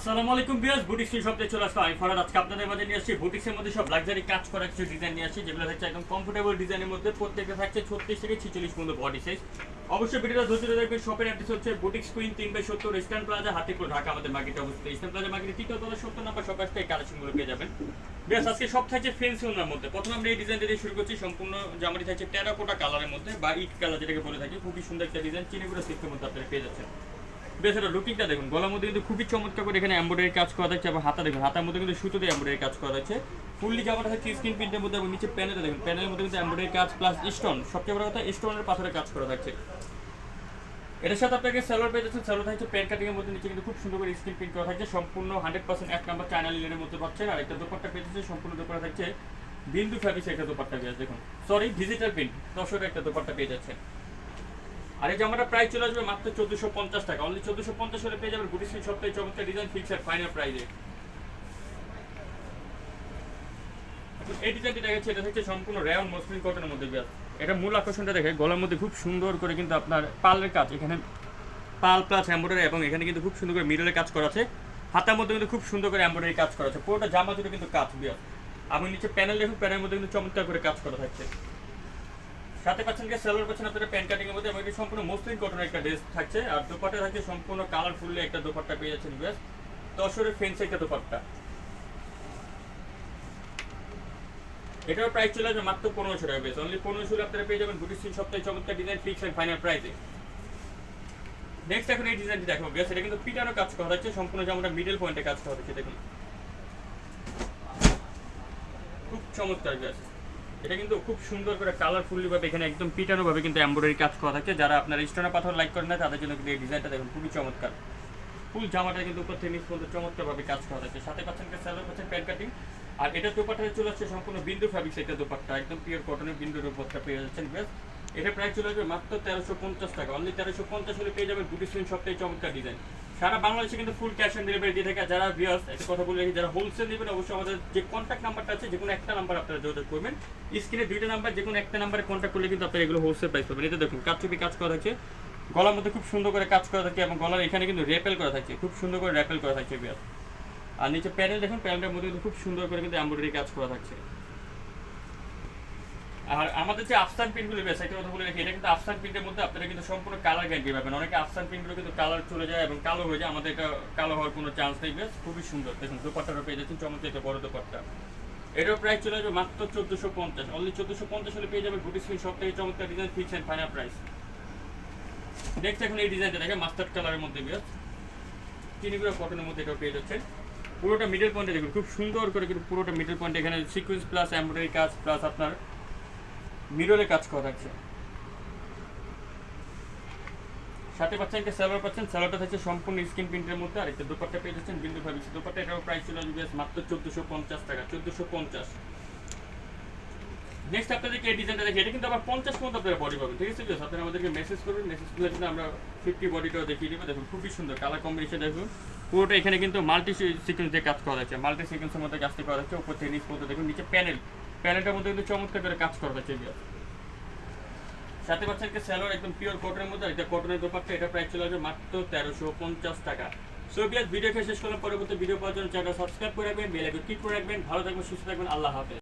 আসসালামু আলাইকুম বিয়াস বুটিক্স শপে চলে আসলাম। আমি ফরাদ, আজকে আপনাদের মাঝে নিয়ে আসছি। বুটিক্সের মধ্যে সব লাক্সারি কাজ করা কিছু ডিজাইন নিয়ে আসছি, যেগুলো থাকছে একদম কমফোর্টেবল ডিজাইনের মধ্যে প্রত্যেকটা থাকছে ছত্রিশ থেকে ছিচল্লিশ পর্যন্ত বডি সাইজ অবশ্যই ভিডিওটা ধৈর্য দেখবেন শপের অ্যাড্রেস হচ্ছে বুটিক্স কুইন তিন বাই সত্তর ইস্টার্ন প্লাজা হাতিপুর ঢাকা, আমাদের মার্কেটে অবস্থিত। ইস্টার্ন প্লাজা মার্কেটে তৃতীয় তলা সত্তর নম্বর সব থেকে কালেকশনগুলো পেয়ে যাবেন। বেশ আজকে সব থাকছে ফেন্সি ওনার মধ্যে। প্রথমে আমরা এই ডিজাইনটা দিয়ে শুরু করছি, সম্পূর্ণ জামাটি থাকছে টেরাকোটা কালারের মধ্যে, বা ইট কালার যেটাকে বলে থাকি, খুবই সুন্দর একটা ডিজাইন চিনিগুলো সিস্টেমের মধ্যে আপনারা পেয়ে যাচ্ছেন। বেশ এটা লুকিংটা দেখুন, গলার মধ্যে কিন্তু খুবই চমৎকার করে এখানে এমব্রয়ডারি কাজ করা এবং হাতা দেখুন, হাতার মধ্যে কিন্তু সুতো দিয়ে এমব্রয়ডারি কাজ করা যাচ্ছে। ফুললি জামাটা হচ্ছে স্ক্রিন প্রিন্টের মধ্যে এবং নিচে প্যানেলটা দেখুন প্যানেলের মধ্যে কিন্তু এমব্রয়ডারি কাজ প্লাস স্টোন সবচেয়ে বড় কথা স্টোনের পাথরের কাজ করা থাকছে। এটার সাথে আপনাকে পেয়ে যাচ্ছেন প্যান্ট কাটিং এর মধ্যে নিচে কিন্তু খুব সুন্দর করে স্ক্রিন প্রিন্ট করা থাকছে, সম্পূর্ণ হান্ড্রেড পার্সেন্ট এক নাম্বার চায়না লিলের মধ্যে পাচ্ছেন, আর একটা দোপাট্টা পেয়ে যাচ্ছে সম্পূর্ণ দোপাট্টা থাকছে বিন্দু ফ্যাব্রিক্স একটা দোপাট্টা পেয়ে দেখুন। সরি ডিজিটাল প্রিন্ট দশের একটা দোপাট্টা পেয়ে যাচ্ছে আর এই জামাটা প্রাইস চলে আসবে মাত্র চোদ্দশো পঞ্চাশ টাকা। অনলি চোদ্দশো পঞ্চাশ হলে পেয়ে যাবেন গুটি সিল সপ্তাহে চমৎকার ডিজাইন ফিক্সড ফাইনাল প্রাইসে এই ডিজাইনটি দেখাচ্ছে, এটা হচ্ছে সম্পূর্ণ রেয়ন মসলিন কটনের মধ্যে বিয়ার এটা মূল আকর্ষণটা দেখে গলার মধ্যে খুব সুন্দর করে কিন্তু আপনার পালের কাজ, এখানে পাল প্লাস এম্বয়ডারি এবং এখানে কিন্তু খুব সুন্দর করে মিডলের কাজ করা আছে। হাতার মধ্যে কিন্তু খুব সুন্দর করে এম্বয়ডারি কাজ করা আছে। পুরোটা জামা জুড়ে কিন্তু কাজ বিয়ার আপনি নিচে প্যানেল দেখুন প্যানেলের মধ্যে কিন্তু চমৎকার করে কাজ করা থাকছে। সাথে পাচ্ছেন কি সেলোর পাচ্ছেন আপনারা প্যান্ট কাটিং এর মধ্যে। এবং এটি সম্পূর্ণ মসলিন কটনের একটা ড্রেস থাকছে। আর দোপাট্টা থাকছে সম্পূর্ণ কালারফুল একটা দোপাট্টা পেয়ে যাচ্ছেন বেশ দশরের ফেন্সি একটা দোপাট্টা। এটার প্রাইস চলে আসবে মাত্র পনেরোশো টাকা বেশ অনলি পনেরোশো আপনারা পেয়ে যাবেন গুটি সিং সপ্তাহে চমৎকার ডিজাইন ফিক্স এন্ড ফাইনাল প্রাইসে নেক্সট এখন এই ডিজাইনটি দেখো বেশ এটা কিন্তু পিটানো কাজ করা হচ্ছে। সম্পূর্ণ যেমনটা মিডল পয়েন্টে কাজ করা হচ্ছে, দেখুন। খুব চমৎকার বেশ এটা কিন্তু খুব সুন্দর করে কালারফুলি ভাবে এখানে একদম পিটানো ভাবে কিন্তু এমব্রয়ডারি কাজ করা থাকে যারা আপনার স্টোনা পাথর লাইক করেন না, তাদের জন্য কিন্তু এই ডিজাইনটা দেখুন খুবই চমৎকার। ফুল জামাটা কিন্তু উপর থেকে নিচ পর্যন্ত চমৎকার ভাবে কাজ করা থাকে সাথে পাচ্ছেন স্যালোর পাচ্ছেন প্যান্ট কাটিং আর এটা দোপাট্টা চলে আসছে সম্পূর্ণ বিন্দু ফ্যাব্রিক্স এটা দোপাট্টা। একদম পিওর কটনের বিন্দুর উপরটা পেয়ে যাচ্ছেন বেশ এটা প্রাইস চলে আসবে মাত্র তেরোশো পঞ্চাশ টাকা। অনলি তেরোশো পঞ্চাশ হলে পেয়ে যাবেন দুটি স্ক্রিন সবটাই চমৎকার ডিজাইন সারা বাংলাদেশে কিন্তু ফুল ক্যাশ অন ডেলিভারি দিয়ে থাকে। যারা ভিউয়ার্স একটা কথা বলে যারা হোলসেল নেবেন অবশ্যই আমাদের যে কন্ট্যাক্ট নাম্বারটা আছে যে কোনো একটা নাম্বার আপনারা যোগাযোগ করবেন। স্ক্রিনে দুইটা নাম্বার যে কোনো একটা নাম্বারে কন্ট্যাক্ট করলে কিন্তু আপনারা এগুলো হোলসেল প্রাইস পাবেন। এটা দেখুন কাচুপি কাজ করা থাকে গলার মধ্যে খুব সুন্দর করে কাজ করা থাকে এবং গলার এখানে কিন্তু র্যাপেল করা থাকে খুব সুন্দর করে র্যাপেল করা থাকে বিয়ার আর নিচে প্যানেল দেখুন প্যানেলটার মধ্যে কিন্তু খুব সুন্দর করে কিন্তু এমব্রয়ডারি কাজ করা থাকছে। আর আমাদের যে আফসান প্রিন্টগুলো বেশ, একটা কথা বলে রাখি, এটা কিন্তু আফসান প্রিন্টের মধ্যে আপনারা কিন্তু সম্পূর্ণ কালার গ্যারান্টি পাবেন। অনেকে আফসান প্রিন্টগুলো কিন্তু কালার চলে যায় এবং কালো হয়ে যায়, আমাদের এটা কালো হওয়ার কোনো চান্স নেই বেশ, খুবই সুন্দর। দেখুন, দোপাট্টাটা পেয়ে যাচ্ছেন, চমৎকার একটা বড় দোপাট্টা। এটার প্রাইস চলে যাবে মাত্র চোদ্দোশো পঞ্চাশ। অনলি চোদ্দোশো পঞ্চাশ হলে পেয়ে যাবে, গুটি স্ক্রিন সব থেকে চমৎকার design fix final price next এখন এই ডিজাইনটা দেখে মাস্টার্ড কালারের মধ্যে বেশ। চিনিগুলো কটনের মধ্যে এটাও পেয়ে যাচ্ছেন। পুরোটা মিডল পয়েন্টে দেখুন, খুব সুন্দর করে কিন্তু পুরোটা মিডল পয়েন্টে এখানে সিকুয়েন্স প্লাস এমব্রয়ডারি কাজ প্লাস আপনার মিররে কাজ করা থাকছে সাথে পাচ্ছেন একটা স্যালোয়ার পাচ্ছেন স্যালোয়ারটা থাকছে সম্পূর্ণ স্ক্রিন প্রিন্টের মধ্যে। আর একটা দোপাট্টা পেয়ে যাচ্ছেন, বিন্দু ফ্যাব্রিক্স দোপাট্টা এটাও প্রাইস ছিল যদি মাত্র চোদ্দোশো পঞ্চাশ টাকা, চোদ্দোশো পঞ্চাশ। নেক্সট আপনাদেরকে এই ডিজাইনটা দেখি, এটা কিন্তু আবার পঞ্চাশ মতো আপনারা বডি পাবেন, ঠিক আছে জাস্ট আপনারা আমাদেরকে মেসেজ করবেন মেসেজ করলে কিন্তু আমরা ফিফটি বডিটাও দেখিয়ে দেবো। দেখুন, খুবই সুন্দর কালার কম্বিনেশন দেখুন। পুরোটা এখানে কিন্তু মাল্টি সিকোয়েন্স দিয়ে কাজ করা যাচ্ছে মাল্টি সিকোয়েন্সের মধ্যে কাজটা করা যাচ্ছে উপর নিচ পর্যন্ত। দেখুন, নিচে প্যানেল প্যানেলটার মধ্যে কিন্তু চমৎকার করে কাজ করবে চেয়ে সাথে পাচ্ছেন একটা স্যালোয়ার, একদম পিওর কটনের মধ্যে একটা কটনের দোপাট্টা, এটা প্রাইস চলে আসবে মাত্র তেরোশো পঞ্চাশ টাকা। সো বিয়াস ভিডিও শেষ করলাম, পরবর্তী ভিডিও পাওয়ার জন্য চ্যানেল সাবস্ক্রাইব করে রাখবেন বেল আইকন ক্লিক করে রাখবেন, ভালো থাকবেন, সুস্থ থাকবেন, আল্লাহ হাফেজ।